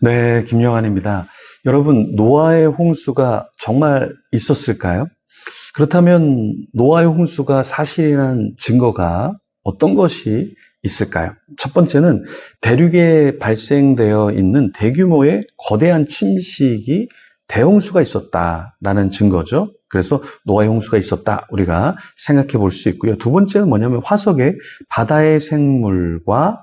네, 김영환입니다. 여러분, 노아의 홍수가 정말 있었을까요? 그렇다면 노아의 홍수가 사실이란 증거가 어떤 것이 있을까요? 첫 번째는 대륙에 발생되어 있는 대규모의 거대한 침식이 대홍수가 있었다라는 증거죠. 그래서 노아의 홍수가 있었다 우리가 생각해 볼 수 있고요. 두 번째는 뭐냐면 화석에 바다의 생물과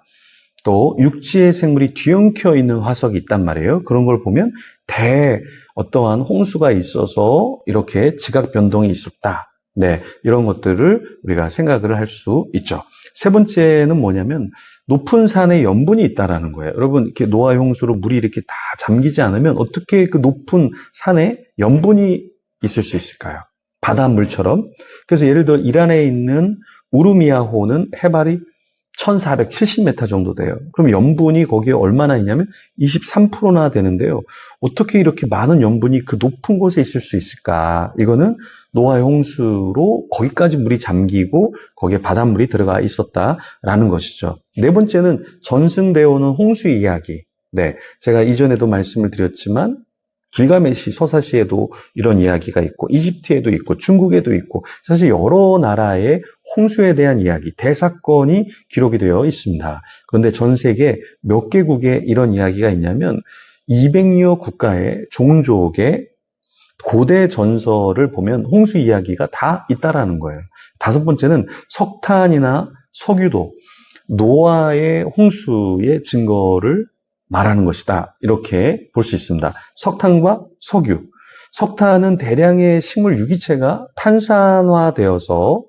또 육지의 생물이 뒤엉켜 있는 화석이 있단 말이에요. 그런 걸 보면 대 어떠한 홍수가 있어서 이렇게 지각 변동이 있었다. 네, 이런 것들을 우리가 생각을 할 수 있죠. 세 번째는 뭐냐면 높은 산에 염분이 있다라는 거예요. 여러분 이렇게 노아 홍수로 물이 이렇게 다 잠기지 않으면 어떻게 그 높은 산에 염분이 있을 수 있을까요? 바닷물처럼. 그래서 예를 들어 이란에 있는 우르미아호는 해발이 1470m 정도 돼요. 그럼 염분이 거기에 얼마나 있냐면 23%나 되는데요. 어떻게 이렇게 많은 염분이 그 높은 곳에 있을 수 있을까? 이거는 노아의 홍수로 거기까지 물이 잠기고 거기에 바닷물이 들어가 있었다라는 것이죠. 네 번째는 전승되어 오는 홍수 이야기. 네. 제가 이전에도 말씀을 드렸지만 길가메시 서사시에도 이런 이야기가 있고 이집트에도 있고 중국에도 있고 사실 여러 나라의 홍수에 대한 이야기, 대사건이 기록이 되어 있습니다. 그런데 전 세계 몇 개국에 이런 이야기가 있냐면 200여 국가의 종족의 고대 전설을 보면 홍수 이야기가 다 있다라는 거예요. 다섯 번째는 석탄이나 석유도 노아의 홍수의 증거를 말하는 것이다. 이렇게 볼 수 있습니다. 석탄과 석유. 석탄은 대량의 식물 유기체가 탄산화되어서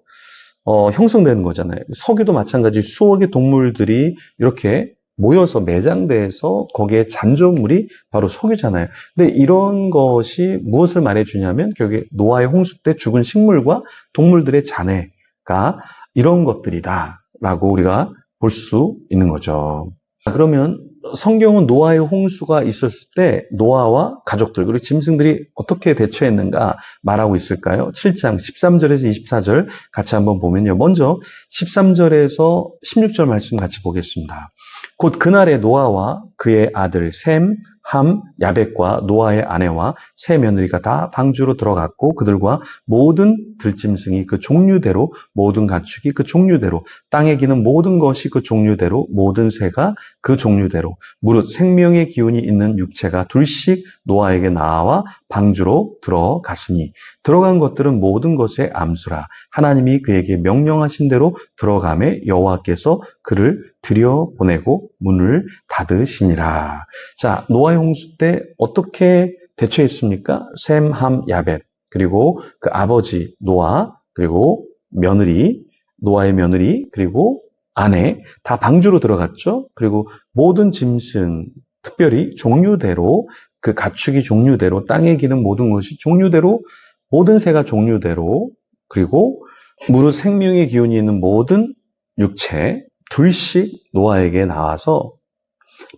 어, 형성되는 거잖아요. 석유도 마찬가지 수억의 동물들이 이렇게 모여서 매장돼서 거기에 잔존물이 바로 석유잖아요. 근데 이런 것이 무엇을 말해주냐면 결국에 노아의 홍수 때 죽은 식물과 동물들의 잔해가 이런 것들이다라고 우리가 볼 수 있는 거죠. 그러면 성경은 노아의 홍수가 있었을 때 노아와 가족들 그리고 짐승들이 어떻게 대처했는가 말하고 있을까요? 7장 13절에서 24절 같이 한번 보면요. 먼저 13절에서 16절 말씀 같이 보겠습니다. 곧 그날에 노아와 그의 아들 셈, 함, 야벳과 노아의 아내와 세 며느리가 다 방주로 들어갔고 그들과 모든 들짐승이 그 종류대로 모든 가축이 그 종류대로 땅에 기는 모든 것이 그 종류대로 모든 새가 그 종류대로 무릇 생명의 기운이 있는 육체가 둘씩 노아에게 나와 방주로 들어갔으니 들어간 것들은 모든 것의 암수라 하나님이 그에게 명령하신 대로 들어감에 여호와께서 그를 들여보내고 문을 닫으시니라. 자, 노아의 홍수 때 어떻게 대처했습니까? 셈, 함, 야벳 그리고 그 아버지 노아 그리고 며느리 노아의 며느리 그리고 아내 다 방주로 들어갔죠. 그리고 모든 짐승 특별히 종류대로 그 가축이 종류대로 땅에 기는 모든 것이 종류대로 모든 새가 종류대로 그리고 무릇 생명의 기운이 있는 모든 육체 둘씩 노아에게 나와서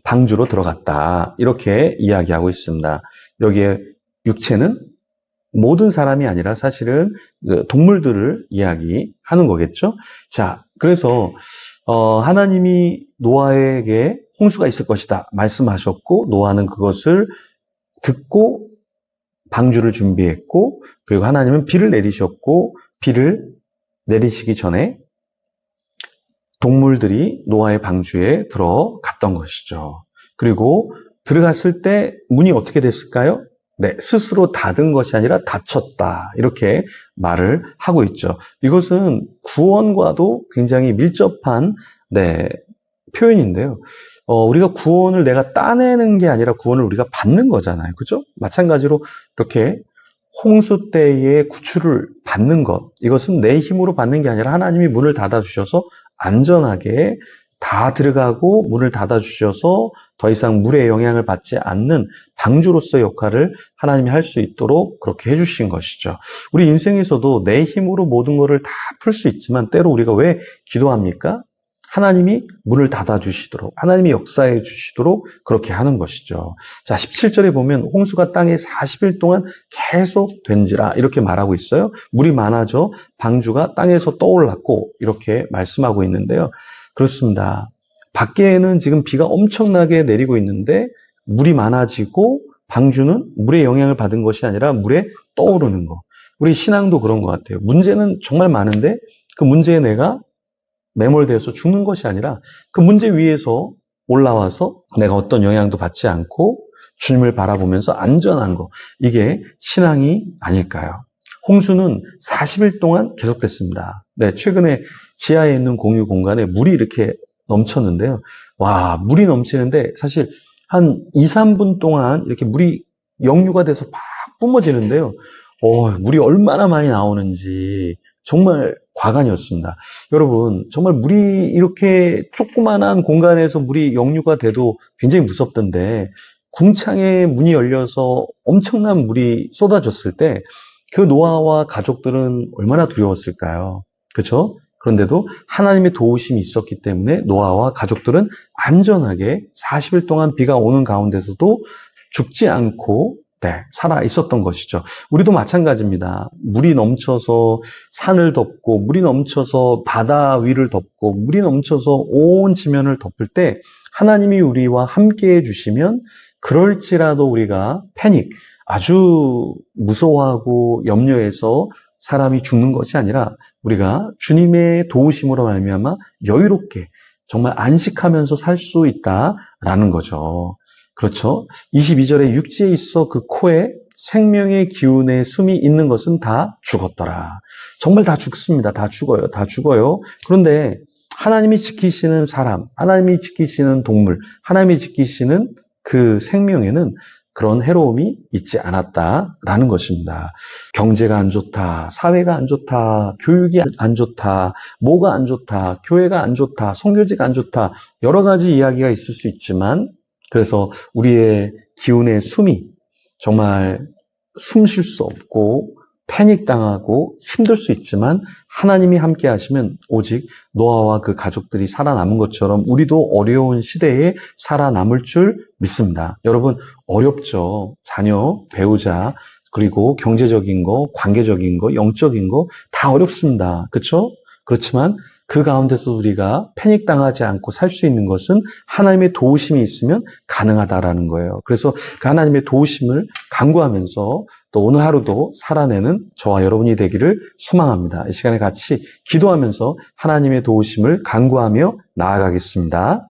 방주로 들어갔다. 이렇게 이야기하고 있습니다. 여기에 육체는 모든 사람이 아니라 사실은 그 동물들을 이야기하는 거겠죠. 자, 그래서 어, 하나님이 노아에게 홍수가 있을 것이다 말씀하셨고 노아는 그것을 듣고 방주를 준비했고 그리고 하나님은 비를 내리셨고 비를 내리시기 전에 동물들이 노아의 방주에 들어갔던 것이죠. 그리고 들어갔을 때 문이 어떻게 됐을까요? 네, 스스로 닫은 것이 아니라 닫혔다. 이렇게 말을 하고 있죠. 이것은 구원과도 굉장히 밀접한 네, 표현인데요. 어, 우리가 구원을 내가 따내는 게 아니라 구원을 우리가 받는 거잖아요. 그죠? 마찬가지로 이렇게 홍수 때에 구출을 받는 것. 이것은 내 힘으로 받는 게 아니라 하나님이 문을 닫아주셔서 안전하게 다 들어가고 문을 닫아주셔서 더 이상 물의 영향을 받지 않는 방주로서 역할을 하나님이 할 수 있도록 그렇게 해주신 것이죠. 우리 인생에서도 내 힘으로 모든 것을 다 풀 수 있지만 때로 우리가 왜 기도합니까? 하나님이 문을 닫아주시도록, 하나님이 역사해 주시도록 그렇게 하는 것이죠. 자, 17절에 보면 홍수가 땅에 40일 동안 계속 된지라 이렇게 말하고 있어요. 물이 많아져 방주가 땅에서 떠올랐고 이렇게 말씀하고 있는데요. 그렇습니다. 밖에는 지금 비가 엄청나게 내리고 있는데 물이 많아지고 방주는 물의 영향을 받은 것이 아니라 물에 떠오르는 거. 우리 신앙도 그런 것 같아요. 문제는 정말 많은데 그 문제에 내가 매몰되어서 죽는 것이 아니라 그 문제 위에서 올라와서 내가 어떤 영향도 받지 않고 주님을 바라보면서 안전한 거. 이게 신앙이 아닐까요? 홍수는 40일 동안 계속됐습니다. 네, 최근에 지하에 있는 공유 공간에 물이 이렇게 넘쳤는데요. 와, 물이 넘치는데 사실 한 2, 3분 동안 이렇게 물이 역류가 돼서 막 뿜어지는데요. 어, 물이 얼마나 많이 나오는지 정말 과간이었습니다. 여러분, 정말 물이 이렇게 조그만한 공간에서 물이 역류가 돼도 굉장히 무섭던데 궁창에 문이 열려서 엄청난 물이 쏟아졌을 때 그 노아와 가족들은 얼마나 두려웠을까요? 그렇죠? 그런데도 하나님의 도우심이 있었기 때문에 노아와 가족들은 안전하게 40일 동안 비가 오는 가운데서도 죽지 않고 네, 살아 있었던 것이죠. 우리도 마찬가지입니다. 물이 넘쳐서 산을 덮고, 물이 넘쳐서 바다 위를 덮고, 물이 넘쳐서 온 지면을 덮을 때 하나님이 우리와 함께 해 주시면 그럴지라도 우리가 패닉, 아주 무서워하고 염려해서 사람이 죽는 것이 아니라 우리가 주님의 도우심으로 말미암아 여유롭게 정말 안식하면서 살 수 있다라는 거죠. 그렇죠? 22절에 육지에 있어 그 코에 생명의 기운의 숨이 있는 것은 다 죽었더라. 정말 다 죽습니다. 다 죽어요. 다 죽어요. 그런데 하나님이 지키시는 사람, 하나님이 지키시는 동물, 하나님이 지키시는 그 생명에는 그런 해로움이 있지 않았다라는 것입니다. 경제가 안 좋다, 사회가 안 좋다, 교육이 안 좋다, 뭐가 안 좋다, 교회가 안 좋다, 성교지가 안 좋다, 여러 가지 이야기가 있을 수 있지만 그래서 우리의 기운의 숨이 정말 숨 쉴 수 없고 패닉 당하고 힘들 수 있지만 하나님이 함께 하시면 오직 노아와 그 가족들이 살아남은 것처럼 우리도 어려운 시대에 살아남을 줄 믿습니다. 여러분 어렵죠. 자녀, 배우자, 그리고 경제적인 거, 관계적인 거, 영적인 거 다 어렵습니다. 그렇죠? 그렇지만 그 가운데서 우리가 패닉 당하지 않고 살 수 있는 것은 하나님의 도우심이 있으면 가능하다라는 거예요. 그래서 그 하나님의 도우심을 간구하면서 또 오늘 하루도 살아내는 저와 여러분이 되기를 소망합니다. 이 시간에 같이 기도하면서 하나님의 도우심을 간구하며 나아가겠습니다.